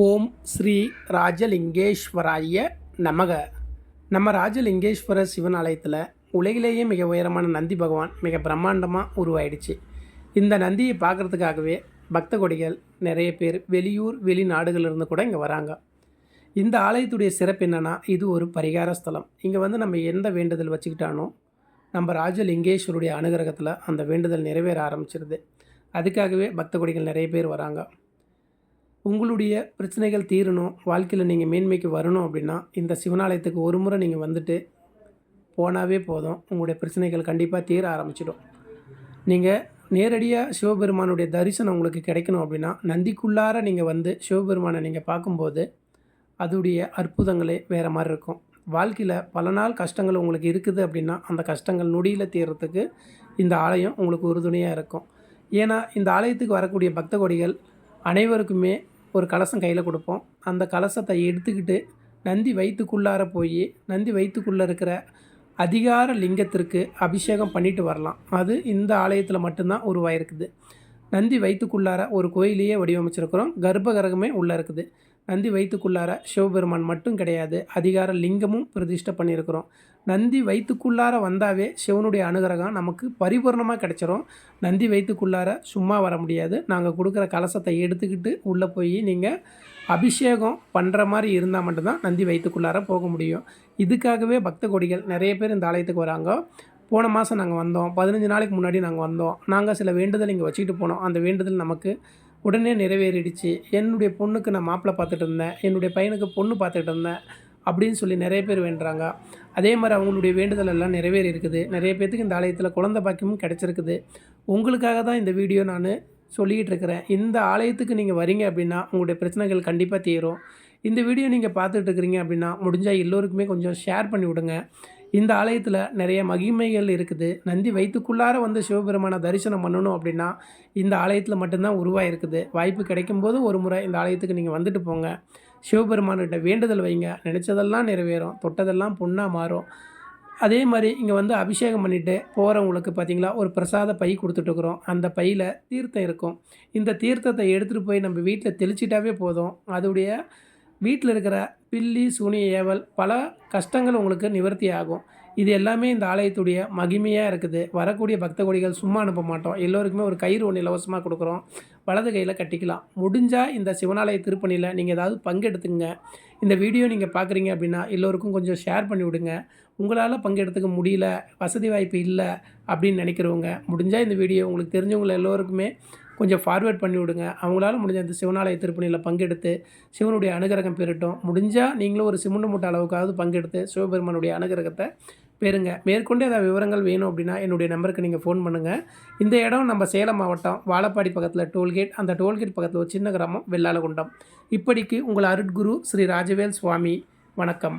ஓம் ஸ்ரீ ராஜலிங்கேஸ்வராய நமக. நம்ம ராஜலிங்கேஸ்வர சிவன் ஆலயத்தில் உலகிலேயே மிக உயரமான நந்தி பகவான் மிக பிரம்மாண்டமாக உருவாயிடுச்சு. இந்த நந்தியை பார்க்குறதுக்காகவே பக்த கொடிகள் நிறைய பேர் வெளியூர் வெளிநாடுகளிலிருந்து கூட இங்கே வராங்க. இந்த ஆலயத்துடைய சிறப்பு என்னென்னா இது ஒரு பரிகார ஸ்தலம். இங்கே வந்து நம்ம எந்த வேண்டுதல் வச்சுக்கிட்டானோ நம்ம ராஜலிங்கேஸ்வருடைய அனுகிரகத்தில் அந்த வேண்டுதல் நிறைவேற ஆரம்பிச்சிருது. அதுக்காகவே பக்த கொடிகள் நிறைய பேர் வராங்க. உங்களுடைய பிரச்சனைகள் தீரணும் வாழ்க்கையில் நீங்கள் மேன்மைக்கு வரணும் அப்படின்னா இந்த சிவனாலயத்துக்கு ஒரு முறை நீங்கள் வந்துட்டு போனாவே போதும். உங்களுடைய பிரச்சனைகள் கண்டிப்பாக தீர ஆரம்பிச்சிடும். நீங்கள் நேரடியாக சிவபெருமானுடைய தரிசனம் உங்களுக்கு கிடைக்கணும் அப்படின்னா நந்திக்குள்ளார நீங்கள் வந்து சிவபெருமானை நீங்கள் பார்க்கும்போது அதுடைய அற்புதங்களே வேறு மாதிரி இருக்கும். வாழ்க்கையில் பல நாள் கஷ்டங்கள் உங்களுக்கு இருக்குது அப்படின்னா அந்த கஷ்டங்கள் நொடியில் தீர்றதுக்கு இந்த ஆலயம் உங்களுக்கு உறுதுணையாக இருக்கும். ஏன்னா இந்த ஆலயத்துக்கு வரக்கூடிய பக்த கொடிகள் அனைவருக்குமே ஒரு கலசம் கையில் கொடுப்போம். அந்த கலசத்தை எடுத்துக்கிட்டு நந்தி வயிற்றுக்குள்ளார போய் நந்தி வயிற்றுக்குள்ளே இருக்கிற அதிகார லிங்கத்திற்கு அபிஷேகம் பண்ணிட்டு வரலாம். அது இந்த ஆலயத்தில் மட்டும்தான் உருவாயிருக்குது. நந்தி வயிற்றுக்குள்ளார ஒரு கோயிலையே வடிவமைச்சிருக்கிறோம். கர்ப்பகரகமே உள்ளே இருக்குது. நந்தி வயிற்றுக்குள்ளார சிவபெருமான் மட்டும் கிடையாது அதிகார லிங்கமும் பிரதிஷ்டை பண்ணியிருக்கிறோம். நந்தி வயிற்றுக்குள்ளார வந்தாவே சிவனுடைய அனுகிரகம் நமக்கு பரிபூர்ணமாக கிடைச்சிரும். நந்தி வயிற்றுக்குள்ளார சும்மா வர முடியாது. நாங்கள் கொடுக்குற கலசத்தை எடுத்துக்கிட்டு உள்ளே போய் நீங்கள் அபிஷேகம் பண்ணுற மாதிரி இருந்தால் மட்டும்தான் நந்தி வயிற்றுக்குள்ளார போக முடியும். இதுக்காகவே பக்த கொடிகள் நிறைய பேர் இந்த ஆலயத்துக்கு வராங்க. போன மாதம் நாங்கள் வந்தோம். பதினஞ்சு நாளைக்கு முன்னாடி நாங்கள் வந்தோம். நாங்கள் சில வேண்டுதல் இங்கே வச்சுக்கிட்டு போனோம். அந்த வேண்டுதல் நமக்கு உடனே நிறைவேறிடுச்சு. என்னுடைய பொண்ணுக்கு நான் மாப்பிள்ளை பார்த்துட்டு இருந்தேன். என்னுடைய பையனுக்கு பொண்ணு பார்த்துட்டு இருந்தேன். அப்படின்னு சொல்லி நிறைய பேர் வேண்டுறாங்க. அதே மாதிரி அவங்களுடைய வேண்டுதல் எல்லாம் நிறைவேறி இருக்குது. நிறைய பேர்த்துக்கு இந்த ஆலயத்தில் குழந்த பாக்கியமும் கிடச்சிருக்குது. உங்களுக்காக தான் இந்த வீடியோ நான் சொல்லிக்கிட்டு இருக்கிறேன். இந்த ஆலயத்துக்கு நீங்கள் வரீங்க அப்படின்னா உங்களுடைய பிரச்சனைகள் கண்டிப்பாக தீரும். இந்த வீடியோ நீங்கள் பார்த்துட்டு இருக்கிறீங்க அப்படின்னா முடிஞ்சால் எல்லோருக்குமே கொஞ்சம் ஷேர் பண்ணி விடுங்க. இந்த ஆலயத்தில் நிறைய மகிமைகள் இருக்குது. நந்தி வயிற்றுக்குள்ளார வந்து சிவபெருமானை தரிசனம் பண்ணணும் அப்படின்னா இந்த ஆலயத்தில் மட்டும்தான் உருவாயிருக்குது. வாய்ப்பு கிடைக்கும்போது ஒரு முறை இந்த ஆலயத்துக்கு நீங்கள் வந்துட்டு போங்க. சிவபெருமான்கிட்ட வேண்டுதல் வைங்க. நினச்சதெல்லாம் நிறைவேறும். தொட்டதெல்லாம் பொண்ணாக மாறும். அதே மாதிரி இங்கே வந்து அபிஷேகம் பண்ணிவிட்டு போகிறவங்களுக்கு பார்த்திங்களா ஒரு பிரசாத பை கொடுத்துட்ருக்குறோம் அந்த பையில் தீர்த்தம் இருக்கும். இந்த தீர்த்தத்தை எடுத்துகிட்டு போய் நம்ம வீட்டில் தெளிச்சிட்டாவே போதும். அதோடைய வீட்டில் இருக்கிற பில்லி சூனிய ஏவல் பல கஷ்டங்கள் உங்களுக்கு நிவர்த்தி ஆகும். இது எல்லாமே இந்த ஆலயத்துடைய மகிமையாக இருக்குது. வரக்கூடிய பக்த கொடிகள் சும்மா அனுப்ப மாட்டோம். எல்லோருக்குமே ஒரு கயிறு ஒன்று இலவசமாக கொடுக்குறோம். வலது கையில் கட்டிக்கலாம். முடிஞ்சால் இந்த சிவனாலய திருப்பணியில் நீங்கள் ஏதாவது பங்கெடுத்துங்க இந்த வீடியோ நீங்கள் பார்க்குறீங்க அப்படின்னா எல்லோருக்கும் கொஞ்சம் ஷேர் பண்ணி விடுங்க. உங்களால் பங்கெடுத்துக்க முடியல வசதி வாய்ப்பு இல்லை அப்படின்னு நினைக்கிறவங்க முடிஞ்சால் இந்த வீடியோ உங்களுக்கு தெரிஞ்சவங்களை எல்லோருக்குமே கொஞ்சம் ஃபார்வேர்ட் பண்ணி விடுங்க. அவங்களால முடிஞ்ச அந்த சிவனாலய திருப்பணியில் பங்கெடுத்து சிவனுடைய அனுகிரகம் பெறட்டும். முடிஞ்சால் நீங்களும் ஒரு சிமுண்டு மூட்டை அளவுக்காவது பங்கெடுத்து சிவபெருமானுடைய அனுகிரகத்தை பெறுங்க. மேற்கொண்டு ஏதாவது விவரங்கள் வேணும் அப்படின்னா என்னுடைய நம்பருக்கு நீங்கள் ஃபோன் பண்ணுங்கள் இந்த இடம் நம்ம சேலம் மாவட்டம் வாழப்பாடி பக்கத்தில் டோல்கேட். அந்த டோல்கேட் பக்கத்தில் ஒரு சின்ன கிராமம் வெள்ளாலகுண்டம் இப்படிக்கு உங்கள் அருட்குரு ஸ்ரீ ராஜவேல் சுவாமி. வணக்கம்.